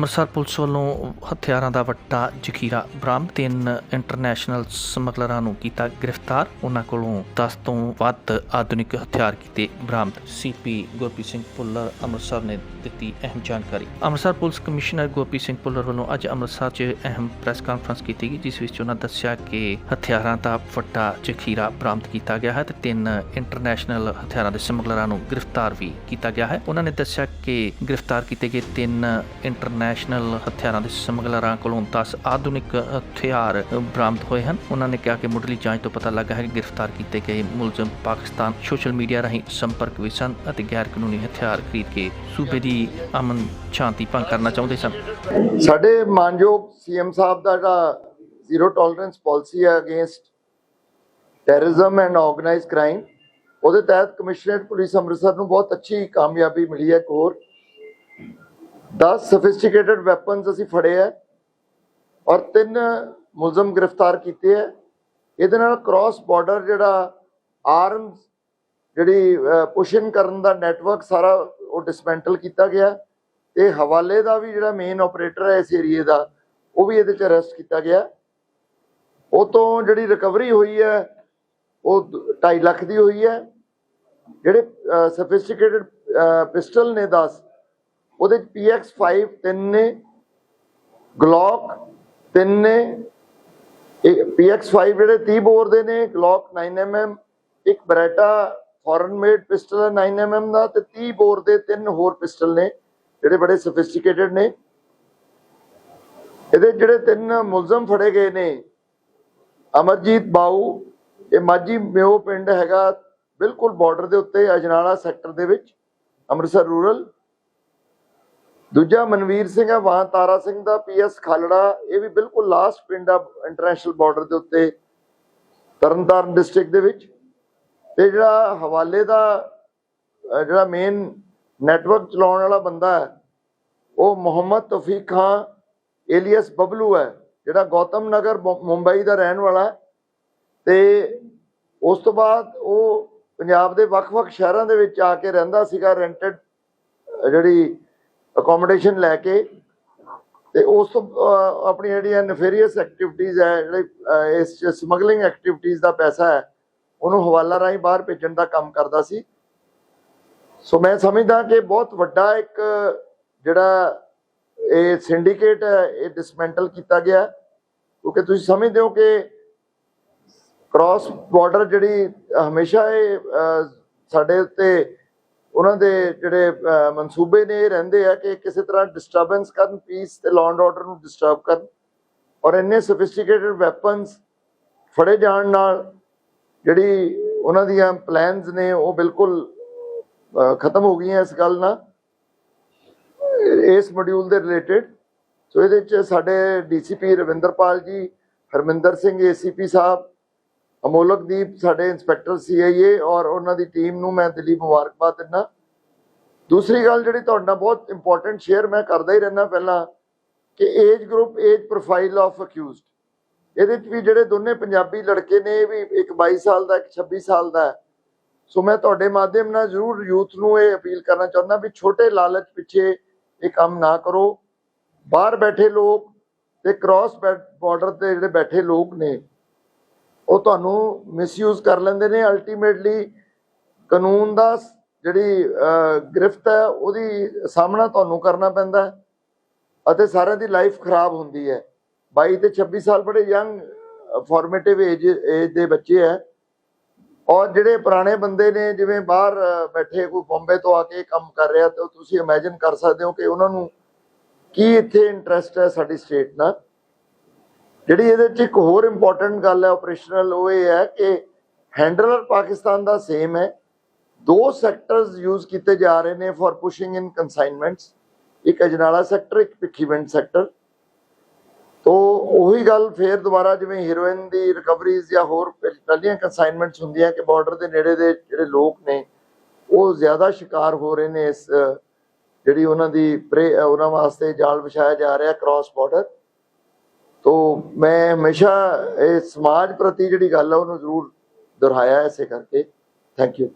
Amritsar police ਵੱਲੋਂ ਹਥਿਆਰਾਂ ਦਾ ਵੱਡਾ ਜ਼ਖੀਰਾ ਬਰਾਮਦ, ਤਿੰਨ ਇੰਟਰਨੈਸ਼ਨਲ ਸਮਗਲਰਾਂ ਨੂੰ ਕੀਤਾ ਗ੍ਰਿਫਤਾਰ। ਉਹਨਾਂ ਕੋਲੋਂ 10 ਤੋਂ ਵੱਧ ਆਧੁਨਿਕ ਹਥਿਆਰ ਕੀਤੇ ਬਰਾਮਦ। ਸੀਪੀ ਗੁਰਪ੍ਰੀਤ ਸਿੰਘ ਭੁੱਲਰ ਅੰਮ੍ਰਿਤਸਰ ਨੇ ਦਿੱਤੀ ਅਹਿਮ ਜਾਣਕਾਰੀ। ਅੰਮ੍ਰਿਤਸਰ ਪੁਲਿਸ ਕਮਿਸ਼ਨਰ ਗੁਰਪ੍ਰੀਤ ਸਿੰਘ ਭੁੱਲਰ ਵੱਲੋਂ ਅੱਜ ਅੰਮ੍ਰਿਤਸਰ 'ਚ ਅਹਿਮ ਪ੍ਰੈਸ ਕਾਨਫਰੰਸ ਕੀਤੀ ਗਈ, ਜਿਸ ਵਿੱਚ ਉਹਨਾਂ ਦੱਸਿਆ ਕਿ ਹਥਿਆਰਾਂ ਦਾ ਵੱਡਾ ਜ਼ਖੀਰਾ ਬਰਾਮਦ ਕੀਤਾ ਗਿਆ ਹੈ ਤੇ ਤਿੰਨ ਇੰਟਰਨੈਸ਼ਨਲ ਹਥਿਆਰਾਂ ਦੇ ਸਮਗਲਰਾਂ ਨੂੰ ਗ੍ਰਿਫਤਾਰ ਵੀ ਕੀਤਾ ਗਿਆ ਹੈ। ਉਹਨਾਂ ਨੇ ਦੱਸਿਆ ਕਿ ਗ੍ਰਿਫਤਾਰ ਕੀਤੇ ਗਏ ਤਿੰਨ ਇੰਟਰਨੈਸ਼ਨਲ ਹਥਿਆਰਾਂ ਦੇ ਸਮਗਲਰਾਂ ਕੋਲੋਂ 10 ਆਧੁਨਿਕ ਹਥਿਆਰ ਬਰਾਮਦ ਹੋਏ ਹਨ। ਉਹਨਾਂ ਨੇ ਕਿਹਾ ਕਿ ਮੁੱਢਲੀ ਜਾਂਚ ਤੋਂ ਪਤਾ ਲੱਗਾ ਹੈ ਕਿ ਗ੍ਰਿਫਤਾਰ ਕੀਤੇ ਗਏ ਮੁਲਜ਼ਮ ਪਾਕਿਸਤਾਨ ਸੋਸ਼ਲ ਮੀਡੀਆ ਰਾਹੀਂ ਸੰਪਰਕ ਵਿੱਚ ਸਨ ਅਤੇ ਗੈਰ ਕਾਨੂੰਨੀ ਹਥਿਆਰ ਖਰੀਦ ਕੇ ਸੂਬੇ ਦੀ ਅਮਨ ਸ਼ਾਂਤੀ ਭੰਗ ਕਰਨਾ ਚਾਹੁੰਦੇ ਸਨ। ਸਾਡੇ ਮਾਨਯੋਗ ਸੀਐਮ ਸਾਹਿਬ ਦਾ ਜਿਹੜਾ ਜ਼ੀਰੋ ਟੋਲਰੈਂਸ ਪਾਲਿਸੀ ਹੈ against terrorism and organised crime, ਉਹਦੇ ਤਹਿਤ ਕਮਿਸ਼ਨਰੇਟ ਪੁਲਿਸ ਅੰਮ੍ਰਿਤਸਰ ਨੂੰ ਬਹੁਤ ਅੱਛੀ ਕਾਮਯਾਬੀ ਮਿਲੀ ਹੈ ਇੱਕ ਹੋਰ 10 ਸਫਿਸਟੀਕੇਟਡ ਵੈਪਨਸ ਅਸੀਂ ਫੜੇ ਹੈ ਔਰ ਤਿੰਨ ਮੁਲਜ਼ਮ ਗ੍ਰਿਫਤਾਰ ਕੀਤੇ ਹੈ ਇਹਦੇ ਨਾਲ ਕ੍ਰਾਸ ਬਾਰਡਰ ਜਿਹੜਾ ਆਰਮਸ ਜਿਹੜੀ ਪੁਸ਼ਨ ਕਰਨ ਦਾ ਨੈਟਵਰਕ ਸਾਰਾ ਉਹ ਡਿਸਮੈਂਟਲ ਕੀਤਾ ਗਿਆ। ਤੇ ਹਵਾਲੇ ਦਾ ਵੀ ਜਿਹੜਾ ਮੇਨ ਆਪਰੇਟਰ ਹੈ ਇਸ ਏਰੀਏ ਦਾ, ਉਹ ਵੀ ਇਹਦੇ ਚ ਅਰੈਸਟ ਕੀਤਾ ਗਿਆ। ਉਹ ਤੋਂ ਜਿਹੜੀ ਰਿਕਵਰੀ ਹੋਈ ਹੈ, ਉਹ 2.5 ਲੱਖ ਦੀ ਹੋਈ ਹੈ। ਜਿਹੜੇ ਸਫਿਸਟੀਕੇਟਡ ਪਿਸਟਲ ਨੇ 10 ਉਹਦੇ ਚ PX5 ਤਿੰਨ ਨੇ ਗਲੌਕ ਤਿੰਨ ਨੇ PX5 ਜਿਹੜੇ 30 ਬੋਰ ਦੇ ਨੇ ਗਲੌਕ 9mm ਇੱਕ ਬਰੇਟਾ ਫੋਰਨ ਮੇਡ ਪਿਸਟਲ ਹੈ 9mm ਦਾ ਤੇ 30 ਬੋਰ ਦੇ ਤਿੰਨ ਹੋਰ ਪਿਸਟਲ ਨੇ, ਜਿਹੜੇ ਬੜੇ ਸਫਿਸਟੀਕੇਟਡ ਨੇ। ਇਹਦੇ ਜਿਹੜੇ ਤਿੰਨ ਮੁਲਜ਼ਮ ਫੜੇ ਗਏ ਨੇ, ਅਮਰਜੀਤ ਬਾਊ, ਇਹ ਮਾਜੀ ਮਿਓ ਪਿੰਡ ਹੈਗਾ ਬਿਲਕੁਲ ਬਾਰਡਰ ਦੇ ਉੱਤੇ, ਅਜਨਾਲਾ ਸੈਕਟਰ ਦੇ ਵਿੱਚ, ਅੰਮ੍ਰਿਤਸਰ ਰੂਰਲ ਦੂਜਾ ਮਨਵੀਰ ਸਿੰਘ ਹੈ, ਵਾਂ ਤਾਰਾ ਸਿੰਘ ਦਾ ਪੀਐਸ ਖਾਲੜਾ, ਇਹ ਵੀ ਬਿਲਕੁਲ ਲਾਸਟ ਪਿੰਡ ਆ ਇੰਟਰਨੈਸ਼ਨਲ ਬਾਰਡਰ ਦੇ ਉੱਤੇ, ਤਰਨਤਾਰਨ ਡਿਸਟ੍ਰਿਕਟ ਦੇ ਵਿੱਚ। ਤੇ ਜਿਹੜਾ ਹਵਾਲੇ ਦਾ ਜਿਹੜਾ ਮੇਨ ਨੈਟਵਰਕ ਚਲਾਉਣ ਵਾਲਾ ਬੰਦਾ ਹੈ, ਉਹ ਮੁਹੰਮਦ ਤੌਫੀਕ ਖਾਨ ਏਲੀਅਸ ਬਬਲੂ ਹੈ, ਜਿਹੜਾ ਗੌਤਮ ਨਗਰ ਮੁੰਬਈ ਦਾ ਰਹਿਣ ਵਾਲਾ ਹੈ। ਤੇ ਉਸ ਤੋਂ ਬਾਅਦ ਉਹ ਪੰਜਾਬ ਦੇ ਵੱਖ-ਵੱਖ ਸ਼ਹਿਰਾਂ ਦੇ ਵਿੱਚ ਆ ਕੇ ਰਹਿੰਦਾ ਸੀਗਾ ਰੈਂਟਡ ਜਿਹੜੀ ਅਕੋਮੋਡੇਸ਼ਨ ਲੈ ਕੇ ਤੇ ਉਸ ਤੋਂ ਅਹ, ਆਪਣੀ ਜਿਹੜੀਆਂ ਨਫੇਰੀਅਸ ਐਕਟੀਵਿਟੀਜ਼ ਹੈ ਜਿਹੜੇ ਅਹ, ਇਸ ਸਮਗਲਿੰਗ ਐਕਟੀਵਿਟੀਜ਼ ਦਾ ਪੈਸਾ ਹੈ ਉਹਨੂੰ ਹਵਾਲਾ ਰਾਹੀਂ ਬਾਹਰ ਭੇਜਣ ਦਾ ਕੰਮ ਕਰਦਾ ਸੀ। ਸੋ ਮੈਂ ਸਮਝਦਾ ਕਿ ਬਹੁਤ ਵੱਡਾ ਇੱਕ ਜਿਹੜਾ ਇਹ ਸਿੰਡੀਕੇਟ ਹੈ ਇਹ ਡਿਸਮੈਂਟਲ ਕੀਤਾ ਗਿਆ ਕਿਉਂਕਿ ਤੁਸੀਂ ਸਮਝਦੇ ਹੋ ਕਿ ਕ੍ਰਾਸ ਬਾਰਡਰ ਜਿਹੜੀ ਹਮੇਸ਼ਾ ਇਹ ਸਾਡੇ ਉੱਤੇ ਉਹਨਾਂ ਦੇ ਜਿਹੜੇ ਮਨਸੂਬੇ ਨੇ ਇਹ ਰਹਿੰਦੇ ਆ ਕਿ ਕਿਸੇ ਤਰ੍ਹਾਂ ਡਿਸਟਰਬੈਂਸ ਕਰਨ ਪੀਸ ਤੇ ਲਾਅ ਐਂਡ ਆਰਡਰ ਨੂੰ ਡਿਸਟਰਬ ਕਰਨ ਔਰ ਇੰਨੇ ਸਫਿਸਟੀਕੇਟਡ ਵੈਪਨਸ ਫੜੇ ਜਾਣ ਨਾਲ ਜਿਹੜੀ ਉਹਨਾਂ ਦੀਆਂ ਪਲਾਨਸ ਨੇ ਉਹ ਬਿਲਕੁਲ ਖਤਮ ਹੋ ਗਈਆਂ ਇਸ ਗੱਲ ਨਾਲ। ਇਸ ਮੋਡਿਊਲ ਦੇ ਰਿਲੇਟਡ ਸੋ ਇਹਦੇ ਵਿੱਚ ਸਾਡੇ ਡੀਸੀਪੀ ਰਵਿੰਦਰਪਾਲ ਜੀ, ਹਰਮਿੰਦਰ ਸਿੰਘ ਏਸੀਪੀ ਸਾਹਿਬ ਅਮੋਲਕਦੀਪ ਸਾਡੇ ਇੰਸਪੈਕਟਰ ਸੀਆਈਏ ਔਰ ਉਹਨਾਂ ਦੀ ਟੀਮ ਨੂੰ ਮੈਂ ਦਿੱਲੀ ਮੁਬਾਰਕਬਾਦ ਦਿੰਦਾ। ਦੂਸਰੀ ਗੱਲ ਜਿਹੜੀ ਤੁਹਾਡੇ ਨਾਲ ਬਹੁਤ ਇੰਪੋਰਟੈਂਟ ਸ਼ੇਅਰ ਮੈਂ ਕਰਦਾ ਹੀ ਰਹਿਣਾ ਪਹਿਲਾਂ ਕਿ age group age profile of accused ਇਹਦੇ ਚ ਵੀ ਜਿਹੜੇ ਦੋਨੇ ਪੰਜਾਬੀ ਲੜਕੇ ਨੇ, ਇਹ ਵੀ ਇੱਕ 22 ਸਾਲ ਦਾ, ਇੱਕ 26 ਸਾਲ ਦਾ ਸੋ ਮੈਂ ਤੁਹਾਡੇ ਮਾਧਿਅਮ ਨਾਲ ਜ਼ਰੂਰ ਯੂਥ ਨੂੰ ਇਹ ਅਪੀਲ ਕਰਨਾ ਚਾਹੁੰਦਾ ਵੀ ਛੋਟੇ ਲਾਲਚ ਪਿੱਛੇ ਇਹ ਕੰਮ ਨਾ ਕਰੋ। ਬਾਹਰ ਬੈਠੇ ਲੋਕ ਤੇ ਕ੍ਰਾਸ ਬਾਰਡਰ ਤੇ ਜਿਹੜੇ ਬੈਠੇ ਲੋਕ ਨੇ ਉਹ ਤੁਹਾਨੂੰ ਮਿਸਯੂਜ਼ ਕਰ ਲੈਂਦੇ ਨੇ। ਅਲਟੀਮੇਟਲੀ ਕਾਨੂੰਨ ਦਾ ਜਿਹੜੀ ਗ੍ਰਿਫਤ ਹੈ, ਉਹਦੀ ਸਾਹਮਣਾ ਤੁਹਾਨੂੰ ਕਰਨਾ ਪੈਂਦਾ ਅਤੇ ਸਾਰਿਆਂ ਦੀ ਲਾਈਫ ਖਰਾਬ ਹੁੰਦੀ ਹੈ। 22 ਤੇ 26 ਸਾਲ ਬੜੇ ਯੰਗ ਫਾਰਮੇਟਿਵ ਏਜ ਏਜ ਦੇ ਬੱਚੇ ਹੈ। ਔਰ ਜਿਹੜੇ ਪੁਰਾਣੇ ਬੰਦੇ ਨੇ, ਜਿਵੇਂ ਬਾਹਰ ਬੈਠੇ, ਕੋਈ ਬੰਬੇ ਤੋਂ ਆ ਕੇ ਕੰਮ ਕਰ ਰਿਹਾ, ਤੇ ਤੁਸੀਂ ਇਮੇਜਿਨ ਕਰ ਸਕਦੇ ਹੋ ਕਿ ਉਹਨਾਂ ਨੂੰ ਕੀ ਇੱਥੇ ਇੰਟਰਸਟ ਹੈ ਸਾਡੀ ਸਟੇਟ ਨਾਲ। ਜਿਹੜੀ ਇਹਦੇ ਚ ਇੱਕ ਹੋਰ ਇੰਪੋਰਟੈਂਟ ਗੱਲ ਹੈ ਆਪਰੇਸ਼ਨਲ ਉਹ ਇਹ ਹੈ ਕਿ ਹੈਂਡਲਰ ਪਾਕਿਸਤਾਨ ਦਾ ਸੇਮ ਹੈ। ਦੋ ਸੈਕਟਰਸ ਯੂਜ਼ ਕੀਤੇ ਜਾ ਰਹੇ ਨੇ ਫॉर ਪੁਸ਼ਿੰਗ ਇਨ ਕਨਸਾਈਨਮੈਂਟਸ ਇੱਕ ਅਜਨਾਲਾ ਸੈਕਟਰ ਇੱਕ ਭਿੱਖੀਵਿੰਡ ਸੈਕਟਰ ਤੋ ਉਹੀ ਗੱਲ ਫੇਰ ਦੁਬਾਰਾ ਜਿਵੇਂ ਹੀਰੋਇਨ ਦੀ ਰਿਕਵਰੀਜ਼ ਜਾਂ ਹੋਰ ਪਹਿਲੀਆਂ ਕਨਸਾਈਨਮੈਂਟਸ ਹੁੰਦੀਆਂ ਕਿ ਬਾਰਡਰ ਦੇ ਨੇੜੇ ਦੇ ਜਿਹੜੇ ਲੋਕ ਨੇ, ਉਹ ਜ਼ਿਆਦਾ ਸ਼ਿਕਾਰ ਹੋ ਰਹੇ ਨੇ ਇਸ, ਜਿਹੜੀ ਉਹਨਾਂ ਦੀ ਉਹਨਾਂ ਵਾਸਤੇ ਜਾਲ ਵਿਛਾਇਆ ਜਾ ਰਿਹਾ ਕ੍ਰਾਸ ਬਾਰਡਰ ਤੋ ਮੈਂ ਹਮੇਸ਼ਾ ਇਹ ਸਮਾਜ ਪ੍ਰਤੀ ਜਿਹੜੀ ਗੱਲ ਹੈ ਉਹਨੂੰ ਜ਼ਰੂਰ ਦੁਹਰਾਇਆ ਇਸੇ ਕਰਕੇ। Thank you